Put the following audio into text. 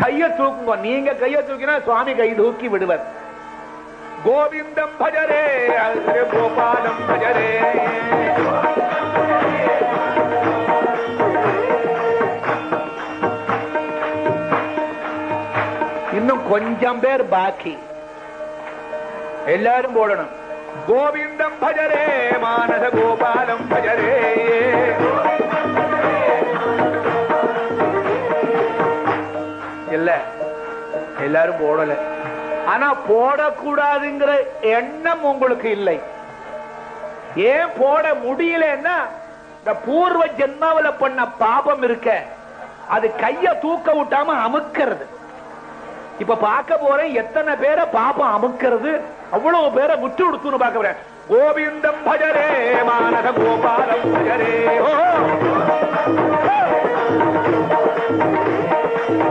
கைய தூக்குங்க. நீங்க கைய தூக்கினா சுவாமி கை தூக்கி விடுவர். கோவிந்தம் பஜரே கோபாலம் பஜரே. இன்னும் கொஞ்சம் பேர் பாக்கி. எல்லாரும் போடணும். கோவிந்தம் பஜரே மானச கோபாலம் பஜரே. இல்ல. எல்லாரும் போடல. ஆனா போடக்கூடாதுங்கிற எண்ணம் உங்களுக்கு இல்லை. ஏன் போட முடியலன்னா இந்த பூர்வ ஜென்மாவில பண்ண பாபம் இருக்க. அது கைய தூக்க விட்டாம அமுக்கிறது. இப்ப பார்க்க போறேன் எத்தனை பேரை பாப்பம் அமுக்கிறது? அவ்வளவு பேரை முற்று கொடுத்துன்னு பார்க்க போறேன். கோவிந்தம் பஜரே மாநக கோபாலம் பஜரே.